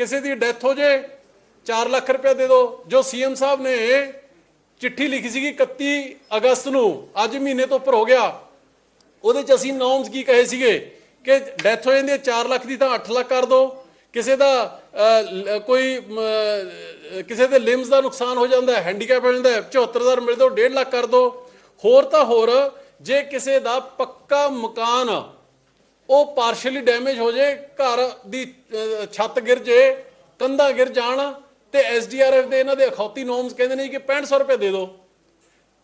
ਕਿਸੇ ਦੀ ਡੈਥ ਹੋ ਜੇ 4 ਲੱਖ ਰੁਪਏ ਦੇ ਦਿਓ ਜੋ ਸੀਐਮ ਸਾਹਿਬ ਨੇ ਚਿੱਠੀ ਲਿਖੀ ਸੀਗੀ 31 ਅਗਸਤ ਨੂੰ, ਅੱਜ ਮਹੀਨੇ ਤੋਂ ਉੱਪਰ ਹੋ ਗਿਆ। ਉਹਦੇ ਚ ਅਸੀਂ ਨੋਰਮਸ ਕੀ ਕਹੇ ਸੀਗੇ ਕਿ ਡੈਥ ਹੋ ਜਾਂਦੀ ਹੈ 4 ਲੱਖ ਦੀ ਤਾਂ 8 ਲੱਖ ਕਰ ਦਿਓ ਕਿਸੇ ਦਾ ਕੋਈ ਕਿਸੇ ਦੇ ਲਿਮਸ ਦਾ ਨੁਕਸਾਨ ਹੋ ਜਾਂਦਾ ਹੈ ਹੈਂਡੀਕੈਪ ਹੋ ਜਾਂਦਾ ਹੈ 74000 ਮਿਲ ਦਿਓ 1.5 ਲੱਖ ਕਰ ਦਿਓ ਹੋਰ ਤਾਂ ਹੋਰ, ਜੇ ਕਿਸੇ ਦਾ ਪੱਕਾ ਮਕਾਨ ਉਹ ਪਾਰਸ਼ਲੀ ਡੈਮੇਜ ਹੋ ਜੇ, ਘਰ ਦੀ ਛੱਤ ਗਿਰ ਜੇ, ਕੰਧਾਂ ਗਿਰ ਜਾਣ, ਤੇ ਐਸਡੀਆਰਐਫ ਦੇ ਇਹਨਾਂ ਦੇ ਅਖੌਤੀ ਨੋਮਸ ਕਹਿੰਦੇ ਨੇ ਕਿ 6500 ਰੁਪਏ ਦੇ ਦਿਓ।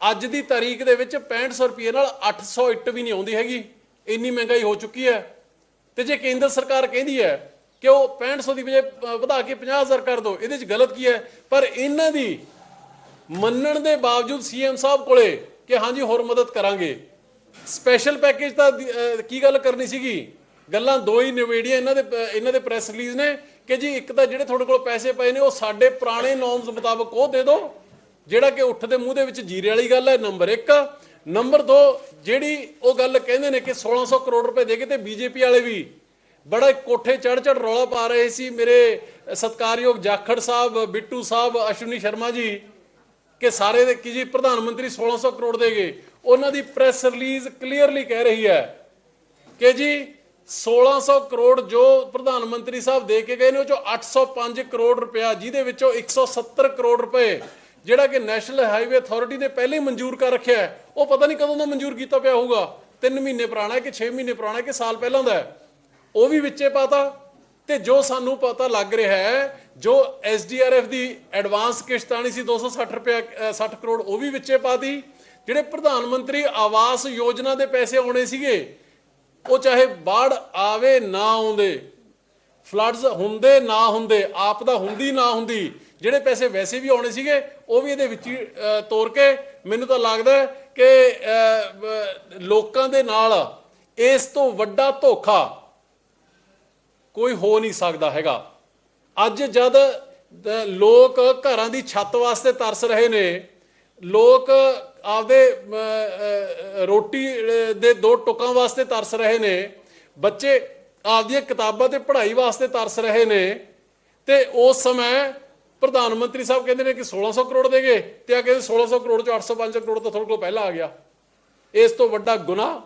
ਅੱਜ ਦੀ ਤਾਰੀਖ ਦੇ ਵਿੱਚ 6500 ਰੁਪਏ ਨਾਲ 800 ਇੱਟ ਵੀ ਨਹੀਂ ਆਉਂਦੀ ਹੈਗੀ। ਇੰਨੀ ਮਹਿੰਗਾਈ ਹੋ ਚੁੱਕੀ ਹੈ। ਤੇ ਜੇ ਕੇਂਦਰ ਸਰਕਾਰ ਕਹਿੰਦੀ ਹੈ ਕਿ ਉਹ 6500 ਦੀ ਵਜੇ ਵਧਾ ਕੇ 50000 ਕਰ ਦਿਓ ਇਹਦੇ 'ਚ ਗਲਤ ਕੀ ਹੈ? ਪਰ ਇਹਨਾਂ ਦੀ ਮੰਨਣ ਦੇ ਬਾਵਜੂਦ ਸੀਐਮ ਸਾਹਿਬ ਕੋਲੇ ਕਿ ਹਾਂਜੀ, ਹੋਰ ਮਦਦ ਕਰਾਂਗੇ। ਸਪੈਸ਼ਲ ਪੈਕੇਜ ਤਾਂ ਕੀ ਗੱਲ ਕਰਨੀ ਸੀਗੀ? ਗੱਲਾਂ ਦੋ ਹੀ ਨਿਵੇੜੀਆਂ ਇਹਨਾਂ ਦੇ ਇਹਨਾਂ ਦੇ ਪ੍ਰੈਸ ਰਿਲੀਜ਼ ਨੇ ਕਿ ਜੀ ਇੱਕ ਤਾਂ ਜਿਹੜੇ ਤੁਹਾਡੇ ਕੋਲ ਪੈਸੇ ਪਏ ਨੇ, ਉਹ ਸਾਡੇ ਪੁਰਾਣੇ ਨੋਰਮਸ ਮੁਤਾਬਕ ਉਹ ਦੇ ਦਿਓ, ਜਿਹੜਾ ਕਿ ਉੱਠ ਦੇ ਮੂੰਹ ਦੇ ਵਿੱਚ ਜੀਰੇ ਵਾਲੀ ਗੱਲ ਹੈ ਨੰਬਰ 1 ਨੰਬਰ 2 ਜਿਹੜੀ ਉਹ ਗੱਲ ਕਹਿੰਦੇ ਨੇ ਕਿ 1600 ਕਰੋੜ ਰੁਪਏ ਦੇ ਕੇ ਤੇ ਬੀਜੇਪੀ ਵਾਲੇ ਵੀ ਬੜਾ ਕੋਠੇ ਚੜ ਚੜ ਰੌਲਾ ਪਾ ਰਹੇ ਸੀ। ਮੇਰੇ ਸਤਕਾਰਯੋਗ ਜਾਖੜ ਸਾਹਿਬ, ਬਿੱਟੂ ਸਾਹਿਬ, ਅਸ਼ਵਨੀ ਸ਼ਰਮਾ ਜੀ, ਕਿ ਸਾਰੇ ਦੇ ਕੀ ਜੀ ਪ੍ਰਧਾਨ ਮੰਤਰੀ 1600 ਕਰੋੜ ਦੇਗੇ ਉਹਨਾਂ ਦੀ ਪ੍ਰੈਸ ਰਿਲੀਜ਼ ਕਲੀਅਰਲੀ ਕਹਿ ਰਹੀ ਹੈ ਕਿ ਜੀ 1600 ਕਰੋੜ ਜੋ ਪ੍ਰਧਾਨ ਮੰਤਰੀ ਸਾਹਿਬ ਦੇ ਕੇ ਗਏ ਨੇ, ਉਹ ਚੋਂ 805 ਕਰੋੜ ਰੁਪਇਆ, ਜਿਹਦੇ ਵਿੱਚੋਂ 170 ਕਰੋੜ ਰੁਪਏ ਜਿਹੜਾ ਕਿ ਨੈਸ਼ਨਲ ਹਾਈਵੇ ਅਥਾਰਟੀ ਨੇ ਪਹਿਲੇ ਮਨਜ਼ੂਰ ਕਰ ਰੱਖਿਆ ਹੈ। ਉਹ ਪਤਾ ਨਹੀਂ ਕਦੋਂ ਦਾ ਮਨਜ਼ੂਰ ਕੀਤਾ ਪਿਆ ਹੋਊਗਾ। 3 ਮਹੀਨੇ ਪੁਰਾਣਾ ਹੈ ਕਿ 6 ਮਹੀਨੇ ਪੁਰਾਣਾ ਹੈ ਕਿ ਸਾਲ ਪਹਿਲਾਂ ਦਾ ਉਹ ਵੀ ਵਿੱਚੇ ਪਾਤਾ ਤੇ ਜੋ ਸਾਨੂੰ ਪਤਾ ਲੱਗ ਰਿਹਾ ਹੈ, ਜੋ ਐਸਡੀਆਰਐਫ ਦੀ ਐਡਵਾਂਸ ਕਿਸ਼ਤ ਆਣੀ ਸੀ 260 ਰੁਪਏ 60 ਕਰੋੜ, ਉਹ ਵੀ ਵਿੱਚੇ ਪਾਤੀ ਜਿਹੜੇ ਪ੍ਰਧਾਨ ਮੰਤਰੀ ਆਵਾਸ ਯੋਜਨਾ ਦੇ ਪੈਸੇ ਆਉਣੇ ਸੀਗੇ, ਉਹ ਚਾਹੇ ਬਾੜ ਆਵੇ ਨਾ ਆਉਂਦੇ, ਫਲੱਡਸ ਹੁੰਦੇ ਨਾ ਹੁੰਦੇ ਆਪਦਾ ਹੁੰਦੀ ਨਾ ਹੁੰਦੀ, ਜਿਹੜੇ ਪੈਸੇ ਵੈਸੇ ਵੀ ਆਉਣੇ ਸੀਗੇ, ਉਹ ਵੀ ਇਹਦੇ ਵਿੱਚ ਹੀ ਤੋਰ ਕੇ ਮੈਨੂੰ ਤਾਂ ਲੱਗਦਾ ਕਿ ਲੋਕਾਂ ਦੇ ਨਾਲ ਇਸ ਤੋਂ ਵੱਡਾ ਧੋਖਾ ਕੋਈ ਹੋ ਨਹੀਂ ਸਕਦਾ ਹੈਗਾ। ਅੱਜ ਜਦ ਲੋਕ ਘਰਾਂ ਦੀ ਛੱਤ ਵਾਸਤੇ ਤਰਸ ਰਹੇ ਨੇ ਲੋਕ ਆਪਦੇ ਰੋਟੀ ਦੇ ਦੋ ਟੁਕਾਂ ਵਾਸਤੇ ਤਰਸ ਰਹੇ ਨੇ, ਬੱਚੇ ਆਪਦੀਆਂ ਕਿਤਾਬਾਂ ਤੇ ਪੜ੍ਹਾਈ ਵਾਸਤੇ ਤਰਸ ਰਹੇ ਨੇ, ਤੇ ਉਸ ਸਮੇਂ ਪ੍ਰਧਾਨ ਮੰਤਰੀ ਸਾਹਿਬ ਕਹਿੰਦੇ ਨੇ ਕਿ 1600 ਕਰੋੜ ਦੇਗੇ ਤੇ ਆ ਕਹਿੰਦੇ 1600 ਕਰੋੜ ਚੋਂ 805 ਕਰੋੜ ਤਾਂ ਤੁਹਾਡੇ ਕੋਲ ਪਹਿਲਾਂ ਆ ਗਿਆ। ਇਸ ਤੋਂ ਵੱਡਾ ਗੁਨਾਹ,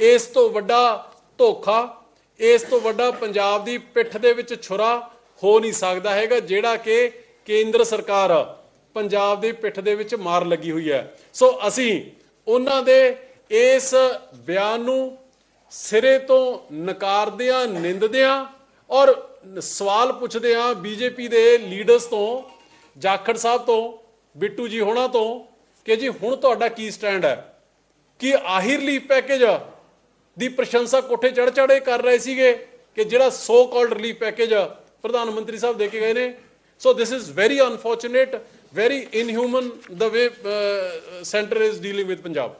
ਇਸ ਤੋਂ ਵੱਡਾ ਧੋਖਾ, ਇਸ ਤੋਂ ਵੱਡਾ ਪੰਜਾਬ ਦੀ ਪਿੱਠ ਦੇ ਵਿੱਚ ਛੁਰਾ ਹੋ ਨਹੀਂ ਸਕਦਾ ਹੈਗਾ, ਜਿਹੜਾ ਕਿ ਕੇਂਦਰ ਸਰਕਾਰ ਪੰਜਾਬ ਦੀ ਪਿੱਠ ਦੇ ਵਿੱਚ ਮਾਰ ਲੱਗੀ ਹੋਈ ਹੈ। ਸੋ ਅਸੀਂ ਉਹਨਾਂ ਦੇ ਇਸ ਬਿਆਨ ਨੂੰ ਸਿਰੇ ਤੋਂ ਨਕਾਰਦਿਆਂ, ਨਿੰਦਦਿਆਂ ਔਰ ਸਵਾਲ ਪੁੱਛਦੇ ਪੁੱਛਦਿਆਂ ਬੀਜੇਪੀ ਦੇ ਲੀਡਰਸ ਤੋਂ, ਜਾਖੜ ਸਾਹਿਬ ਤੋਂ, ਬਿੱਟੂ ਜੀ ਹੋਣਾ ਤੋਂ ਕਿ ਜੀ ਹੁਣ ਤੁਹਾਡਾ ਕੀ ਸਟੈਂਡ ਹੈ? ਕਿ ਆਹੀ ਪੈਕੇਜ ਦੀ ਪ੍ਰਸ਼ੰਸਾ ਕੋਠੇ ਚੜ ਚੜੇ ਕਰ ਰਹੇ ਸੀਗੇ ਕਿ ਜਿਹੜਾ ਸੋ ਕਾਲਡ ਰਿਲੀਫ ਪੈਕੇਜ ਪ੍ਰਧਾਨ ਮੰਤਰੀ ਸਾਹਿਬ ਦੇ ਕੇ ਗਏ ਨੇ? So this is very unfortunate, very inhuman the way uh, center is dealing with Punjab.